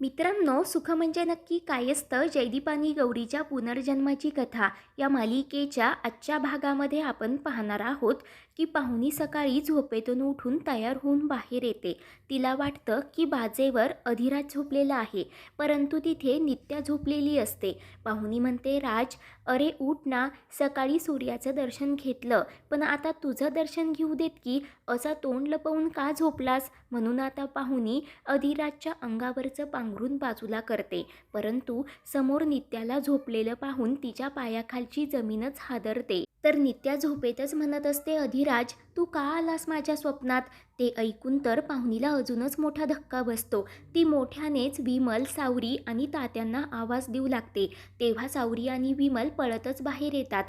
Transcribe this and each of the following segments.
मित्रांनो सुख म्हणजे नक्की काय असतं? जयदीप आणि गौरीच्या पुनर्जन्माची कथा या मालिकेच्या आजच्या भागामध्ये आपण पाहणार आहोत. की पाहुणी सकाळी झोपेतून उठून तयार होऊन बाहेर येते. तिला वाटतं की बाजेवर अधिराज झोपलेला आहे परंतु तिथे नित्या झोपलेली असते. पाहुणी म्हणते राज अरे उठ ना सकाळी सूर्याचं दर्शन घेतलं पण आता तुझं दर्शन घेऊ देत की असा तोंड लपवून का झोपलास? म्हणून आता पाहुणी अधिराजच्या अंगावरचं पांघरून बाजूला करते. परंतु समोर नित्याला झोपलेलं पाहून तिच्या पायाखालची जमीनच हादरते. तर नित्या झोपेतच म्हणत असते अधिराज तू का आलास माझ्या स्वप्नात? ते ऐकून तर पाहुणीला अजूनच मोठा धक्का बसतो. ती मोठ्यानेच विमल सावरी आणि तात्यांना आवाज देऊ लागते. तेव्हा सावरी आणि विमल पळतच बाहेर येतात.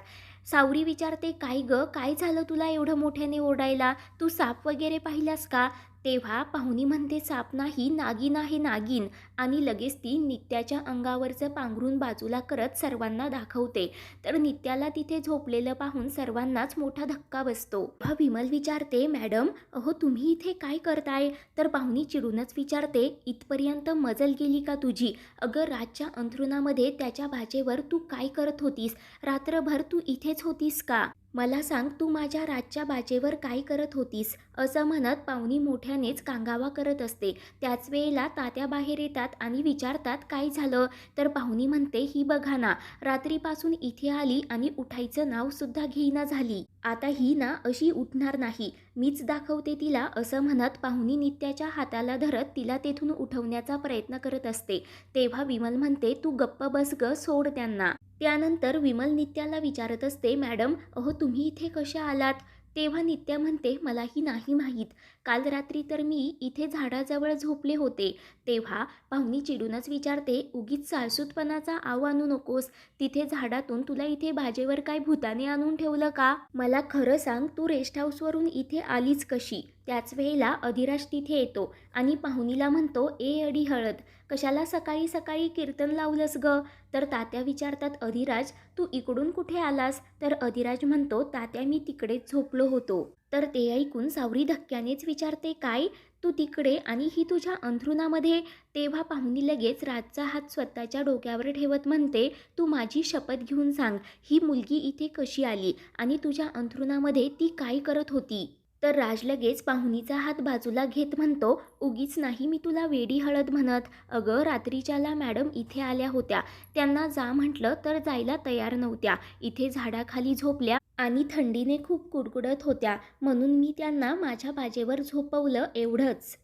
सावरी विचारते काय ग? काय झालं तुला एवढं मोठ्याने ओरडायला? तू साप वगैरे पाहिलास का? तेव्हा पाहुणी म्हणते साप नाही नागिन आहे नागिन आणि लगेच ती नित्याच्या अंगावरचं पांघरून बाजूला करत सर्वांना दाखवते. तर नित्याला तिथे झोपलेलं पाहून सर्वांनाच मोठा धक्का बसतो. हा विमल विचारते मॅडम अहो तुम्ही इथे काय करताय? तर पाहुणी चिडूनच विचारते इथपर्यंत मजल गेली का तुझी? अगं राजच्या अंथरुणामध्ये त्याच्या भाजेवर तू काय करत होतीस? रात्रभर तू इथेच होतीस का? मला सांग तू माझ्या राजच्या बाजेवर काय करत होतीस? असं म्हणत पाहुणी मोठ्यानेच कांगावा करत असते. त्याच वेळेला तात्या बाहेर येतात आणि विचारतात काय झालं? तर पाहुणी म्हणते ही बघा ना रात्रीपासून इथे आली आणि उठायचं नावसुद्धा घेईना झाली. आता ही ना अशी उठणार नाही. मीच दाखवते तिला असं म्हणत पाहुणी नित्याच्या हाताला धरत तिला तेथून उठवण्याचा प्रयत्न करत असते. तेव्हा विमल म्हणते तू गप्प बस ग सोड त्यांना. त्यानंतर विमल नित्याला विचारत असते मॅडम अहो तुम्ही इथे कशा आलात? तेव्हा नित्या म्हणते मलाही नाही माहीत. काल रात्री तर मी इथे झाडाजवळ झोपले होते. तेव्हा पाहुणी चिडूनच विचारते उगीच साळसूतपणाचा आव आणू नकोस. तिथे झाडातून तुला इथे भाजेवर काय भूताने आणून ठेवलं का? मला खरं सांग तू रेस्ट हाऊसवरून इथे आलीच कशी? त्याच वेळेला अधिराज तिथे येतो आणि पाहुणीला म्हणतो ए अडी हळद कशाला सकाळी सकाळी कीर्तन लावलंस ग? तर तात्या विचारतात अधिराज तू इकडून कुठे आलास? तर अधिराज म्हणतो तात्या मी तिकडेच झोपलो होतो. तर ते ऐकून सावरी धक्क्यानेच विचारते काय? तू तिकडे आणि ही तुझ्या अंथरुणामध्ये? तेव्हा पाहुणी लगेच राजचा हात स्वतःच्या डोक्यावर ठेवत म्हणते तू माझी शपथ घेऊन सांग ही मुलगी इथे कशी आली आणि तुझ्या अंथरुणामध्ये ती काय करत होती? तर राज लगेच पाहुणीचा हात बाजूला घेत म्हणतो उगीच नाही मी तुला वेडी हळद म्हणत. अगं रात्रीच्याला मॅडम इथे आल्या होत्या. त्यांना जा म्हटलं तर जायला तयार नव्हत्या. इथे झाडाखाली झोपल्या आणि थंडीने खूप कुडकुडत होत्या. म्हणून मी त्यांना माझ्या बाजेवर झोपवलं एवढंच.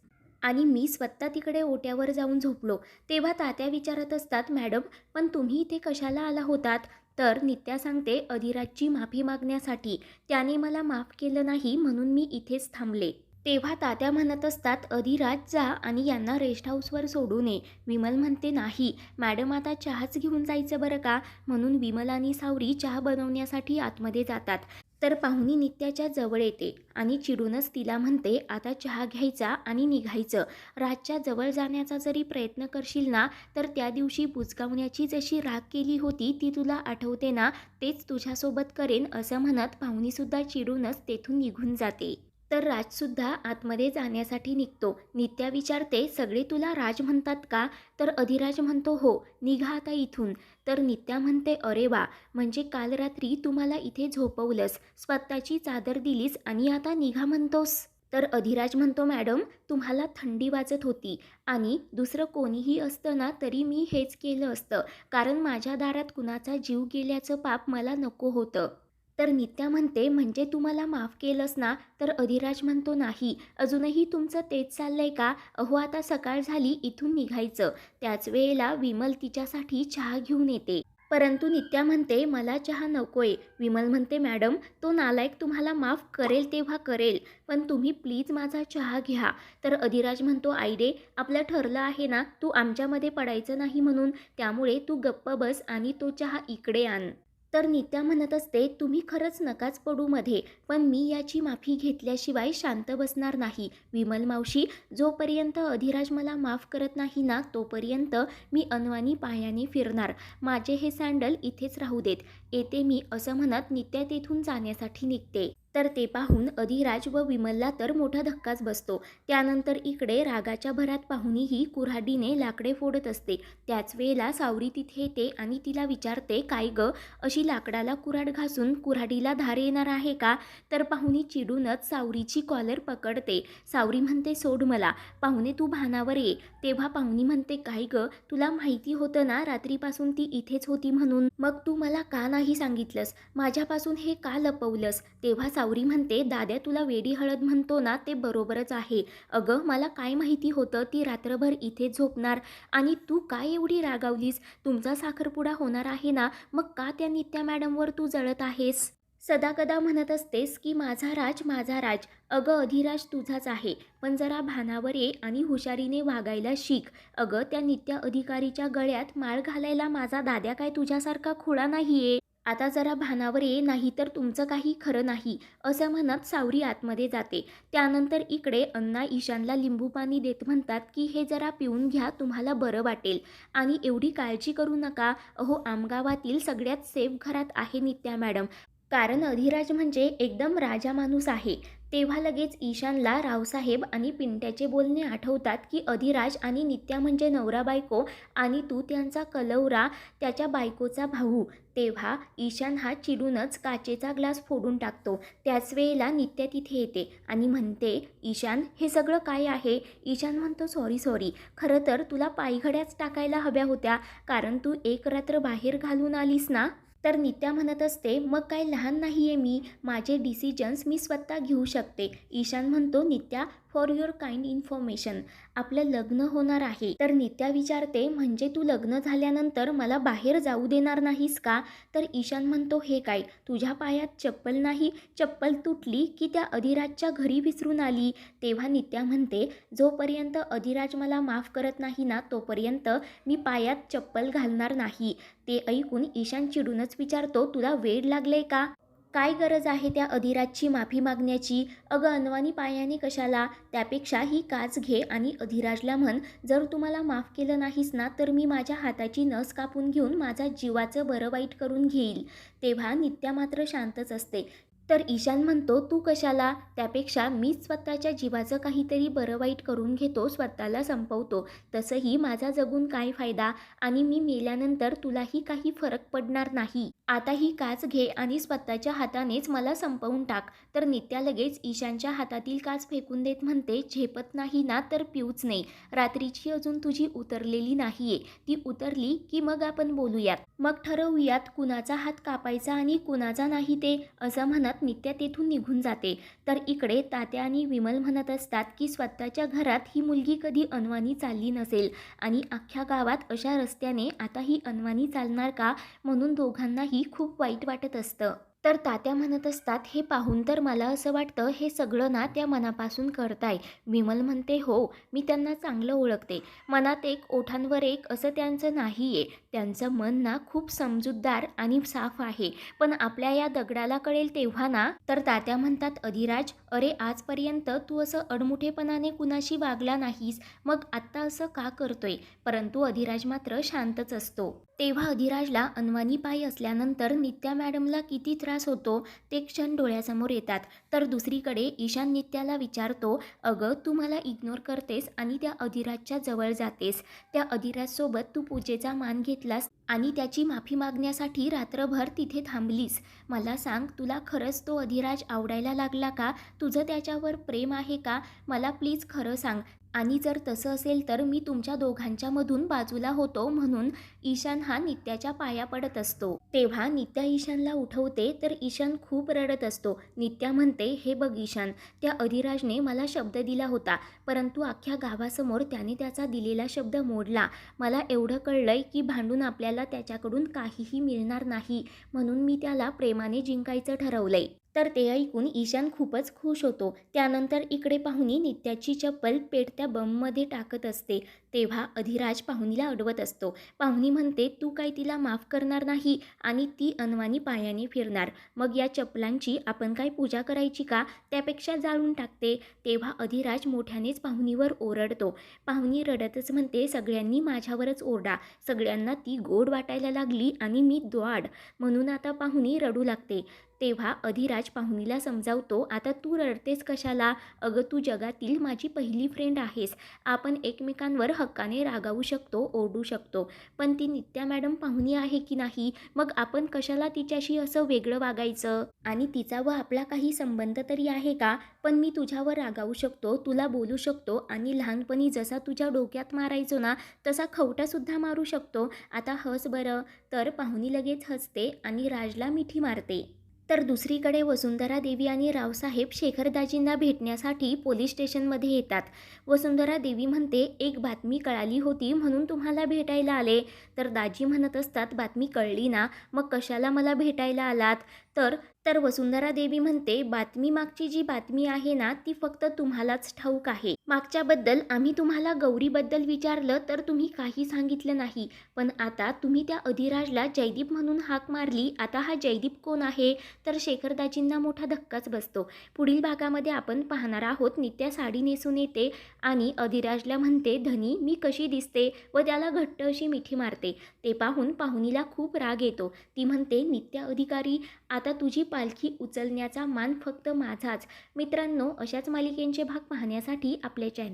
आणि मी स्वतः तिकडे ओट्यावर जाऊन झोपलो. तेव्हा तात्या विचारत असतात मॅडम पण तुम्ही इथे कशाला आला होतात? तर नित्या सांगते अधिराजची माफी मागण्यासाठी त्याने मला माफ केलं नाही म्हणून मी इथेच थांबले. तेव्हा तात्या म्हणत असतात अधिराज जा आणि यांना रेस्ट हाऊसवर सोडू नये विमल म्हणते नाही. मॅडम आता चहाच घेऊन जायचं बरं का? म्हणून विमल आणि सावरी चहा बनवण्यासाठी आतमध्ये जातात. तर पाहुणी नित्याच्या जवळ येते आणि चिडूनच तिला म्हणते आता चहा घ्यायचा आणि निघायचं. राजच्या जवळ जाण्याचा जरी प्रयत्न करशील ना तर त्या दिवशी बुचकावण्याची जशी राग केली होती ती तुला आठवते ना तेच तुझ्यासोबत करेन असं म्हणत पाहुणीसुद्धा चिडूनच तेथून निघून जाते. तर राजसुद्धा आतमध्ये जाण्यासाठी निघतो. नित्या विचारते सगळे तुला राज म्हणतात का? तर अधिराज म्हणतो हो निघा आता इथून. तर नित्या म्हणते अरे वा म्हणजे काल रात्री तुम्हाला इथे झोपवलंस स्वतःची चादर दिलीस आणि आता निघा म्हणतोस? तर अधिराज म्हणतो मॅडम तुम्हाला थंडी वाजत होती आणि दुसरं कोणीही असतं ना तरी मी हेच केलं असतं. कारण माझ्या दारात कुणाचा जीव गेल्याचं पाप मला नको होतं. तर नित्या म्हणते म्हणजे तू मला माफ केलंस ना? तर अधिराज म्हणतो नाही. अजूनही तुमचं तेच चाललंय का? अहो आता सकाळ झाली इथून निघायचं. त्याच वेळेला विमल तिच्यासाठी चहा घेऊन येते. परंतु नित्या म्हणते मला चहा नकोय. विमल म्हणते मॅडम तो नालायक तुम्हाला माफ करेल तेव्हा करेल. पण तुम्ही प्लीज माझा चहा घ्या. तर अधिराज म्हणतो आईडे आपलं ठरलं आहे ना? तू आमच्यामध्ये पडायचं नाही म्हणून. त्यामुळे तू गप्प बस आणि तो चहा इकडे आण. तर नित्या म्हणत असते तुम्ही खरंच नकाच पडू मध्ये पण मी याची माफी घेतल्याशिवाय शांत बसणार नाही विमल मावशी जोपर्यंत अधिराज मला माफ करत नाही ना तोपर्यंत मी अनवानी पायाने फिरणार. माझे हे सँडल इथेच राहू देत. येते मी असं म्हणत नित्या तेथून जाण्यासाठी निघते. तर ते पाहून अधिराज व विमलला तर मोठा धक्काच बसतो. त्यानंतर इकडे रागाच्या भरात पाहुणीही कुऱ्हाडीने लाकडे फोडत असते. त्याच वेळेला सावरी तिथे येते आणि तिला विचारते काय ग अशी लाकडाला कुऱ्हाड घासून कुऱ्हाडीला धार येणार आहे का? तर पाहुणी चिडूनच सावरीची कॉलर पकडते. सावरी म्हणते सोड मला. पाहुणे तू भानावर ये. तेव्हा पाहुणी म्हणते काय ग तुला माहिती होतं ना रात्रीपासून ती इथेच होती म्हणून. मग तू मला का नाही सांगितलंस? माझ्यापासून हे का लपवलंस? तेव्हा सावरी म्हणते दाद्या तुला वेडी हळद म्हणतो ना ते बरोबरच आहे. अगं मला काय माहिती होतं ती रात्रभर इथे झोपणार. आणि तू काय एवढी रागावलीस? तुमचा साखरपुडा होणार आहे ना? मग का त्या नित्या मॅडमवर तू जळत आहेस? सदाकदा म्हणत असतेस की माझा राज माझा राज. अगं अधिराज तुझाच आहे. पण जरा भानावर ये आणि हुशारीने वागायला शिक. अगं त्या नित्या अधिकारीच्या गळ्यात माळ घालायला माझा दाद्या काय तुझ्यासारखा खुळा नाही आहे आता जरा भानावर ये नाही तर तुमचं काही खरं नाही असं म्हणत सावरी आतमध्ये जाते. त्यानंतर इकडे अण्णा ईशानला लिंबू पाणी देत म्हणतात की हे जरा पिऊन घ्या तुम्हाला बरं वाटेल. आणि एवढी काळजी करू नका. अहो आमगावातील सगळ्यात सेफ घरात आहे नित्या मॅडम. कारण अधिराज म्हणजे एकदम राजा माणूस आहे. तेव्हा लगेच ईशानला रावसाहेब आणि पिंट्याचे बोलणे आठवतात की अधिराज आणि नित्या म्हणजे नवरा बायको आणि तू त्यांचा कलवरा त्याच्या बायकोचा भाऊ. तेव्हा ईशान हा चिडूनच काचेचा ग्लास फोडून टाकतो. त्याच वेळेला नित्या तिथे येते आणि म्हणते ईशान हे सगळं काय आहे? ईशान म्हणतो सॉरी सॉरी. खरं तर तुला पायघड्याच टाकायला हव्या होत्या. कारण तू एक रात्र बाहेर घालून आलीस ना? तर नित्या म्हणत असते मग काय लहान नाही आहे मी माझे डिसिजन्स मी स्वतः घेऊ शकते. ईशान म्हणतो Nitya for your kind information आपलं लग्न होणार आहे. तर नित्या विचारते म्हणजे तू लग्न झाल्यानंतर मला बाहेर जाऊ देणार नाहीस का? तर ईशान म्हणतो हे काय तुझ्या पायात चप्पल नाही? चप्पल तुटली की त्या अधिराजच्या घरी विसरून आली? तेव्हा नित्या म्हणते जोपर्यंत अधिराज मला माफ करत नाही ना तोपर्यंत मी पायात चप्पल घालणार नाही. ते ऐकून ईशान चिडूनच विचारतो तुला वेळ लागले का? काय गरज आहे त्या अधिराजची माफी मागण्याची? अगं अनवानी पायाने कशाला? त्यापेक्षा ही काच घे आणि अधिराजला म्हण जर तुम्हाला माफ केलं नाहीस ना तर मी माझ्या हाताची नस कापून घेऊन माझा जीवाचं बरं वाईट करून घेईल. तेव्हा नित्या मात्र शांतच असते. तर ईशान म्हणतो तू कशाला? त्यापेक्षा मीच स्वतःच्या जीवाचं काहीतरी बरं वाईट करून घेतो स्वतःला संपवतो. तसंही माझा जगून काय फायदा? आणि मी मेल्यानंतर तुलाही काही फरक पडणार नाही. आता ही काच घे आणि स्वतःच्या हातानेच मला संपवून टाक. तर नित्या लगेच ईशानच्या हातातील काच फेकून देत म्हणते झेपत नाही ना तर पिऊच नाही. रात्रीची अजून तुझी उतरलेली नाहीये. ती उतरली की मग आपण बोलूयात. मग ठरवूयात कुणाचा हात कापायचा आणि कुणाचा नाही ते असं म्हणत नित्या तेथून निघून जाते. तर इकडे तात्या आणि विमल म्हणत असतात की स्वतःच्या घरात ही मुलगी कधी अनवाणी चालली नसेल. आणि अख्ख्या गावात अशा रस्त्याने आता ही अनवाणी चालणार का? म्हणून दोघांनाही खूप वाईट वाटत असतं. तर तात्या म्हणत असतात हे पाहून तर मला असं वाटतं हे सगळं ना त्या मनापासून करताय. विमल म्हणते हो मी त्यांना चांगलं ओळखते. मनात एक ओठांवर एक असं त्यांचं नाही आहे त्यांचं मन ना खूप समजूतदार आणि साफ आहे. पण आपल्या या दगडाला कळेल तेव्हा ना? तर तात्या म्हणतात अधिराज अरे आजपर्यंत तू असं अडमुठेपणाने कुणाशी वागला नाहीस. मग आत्ता असं का करतोय? परंतु अधिराज मात्र शांतच असतो. तेव्हा अधिराजला अनवानी पाय असल्यानंतर नित्या मॅडमला किती त्रास होतो ते क्षण डोळ्यासमोर येतात. तर दुसरीकडे ईशान नित्याला विचारतो अगं तू मला इग्नोर करतेस आणि त्या अधिराजच्या जवळ जातेस. त्या अधिराजसोबत तू पूजेचा मान घेतलास आणि त्याची माफी मागण्यासाठी रात्रभर तिथे थांबलीस. मला सांग तुला खरंच तो अधिराज आवडायला लागला का? तुझं त्याच्यावर प्रेम आहे का? मला प्लीज खरं सांग. आणि जर तसं असेल तर मी तुमच्या दोघांच्यामधून बाजूला होतो म्हणून ईशान हा नित्याच्या पाया पडत असतो. तेव्हा नित्या ईशानला उठवते तर ईशान खूप रडत असतो. नित्या म्हणते हे बघ ईशान त्या अधिराजने मला शब्द दिला होता परंतु अख्ख्या गावासमोर त्याने त्याचा दिलेला शब्द मोडला. मला एवढं कळलंय की भांडून आपल्याला त्याच्याकडून काहीही मिळणार नाही म्हणून मी त्याला प्रेमाने जिंकायचं ठरवलंय. तर ते ऐकून ईशान खूपच खुश होतो. त्यानंतर इकडे पाहुणी नित्याची चप्पल पेटत्या बममध्ये टाकत असते. तेव्हा अधिराज पाहुणीला अडवत असतो. पाहुणी म्हणते तू काय तिला माफ करणार नाही आणि ती अनवानी पायाने फिरणार. मग या चप्पलांची आपण काय पूजा करायची का? त्यापेक्षा जाळून टाकते. तेव्हा अधिराज मोठ्यानेच पाहुणीवर ओरडतो. पाहुणी रडतच म्हणते सगळ्यांनी माझ्यावरच ओरडा. सगळ्यांना ती गोड वाटायला लागली आणि मी द्वाड. म्हणून आता पाहुणी रडू लागते. तेव्हा अधिराज पाहुणीला समजावतो आता तू रडतेस कशाला? अगं तू जगातील माझी पहिली फ्रेंड आहेस. आपण एकमेकांवर हक्काने रागावू शकतो ओरडू शकतो. पण ती नित्या मॅडम पाहुणी आहे की नाही? मग आपण कशाला तिच्याशी असं वेगळं वागायचं? आणि तिचा व आपला काही संबंध तरी आहे का? पण मी तुझ्यावर रागावू शकतो तुला बोलू शकतो आणि लहानपणी जसा तुझ्या डोक्यात मारायचो ना तसा खवटासुद्धा मारू शकतो. आता हस बरं. तर पाहुणी लगेच हसते आणि राजला मिठी मारते. तर दुसरीकडे वसुंधरा देवी आणि रावसाहेब शेखरदाजींना भेटण्यासाठी पोलीस स्टेशनमध्ये येतात. वसुंधरा देवी म्हणते एक बातमी कळाली होती म्हणून तुम्हाला भेटायला आले. तर दाजी म्हणत असतात बातमी कळली ना मग कशाला मला भेटायला आलात? तर तर वसुंधरा देवी म्हणते बातमी मागची जी बातमी आहे ना ती फक्त तुम्हालाच ठाऊक आहे. मागच्याबद्दल आम्ही तुम्हाला गौरीबद्दल विचारलं तर तुम्ही काही सांगितलं नाही. पण आता तुम्ही त्या अधिराजला जयदीप म्हणून हाक मारली. आता हा जयदीप कोण आहे? तर शेखरदाजींना मोठा धक्काच बसतो. पुढील भागामध्ये आपण पाहणार आहोत नित्या साडी नेसून येते आणि अधिराजला म्हणते धनी मी कशी दिसते? व त्याला घट्ट अशी मिठी मारते. ते पाहून पाहुणीला खूप राग येतो. ती म्हणते नित्या अधिकारी आता तुझी पालखी उचलण्याचा मान फक्त माझाच. मित्रांनो अशाच मालिकेंचे भाग पाहण्यासाठी आपल्या चॅनल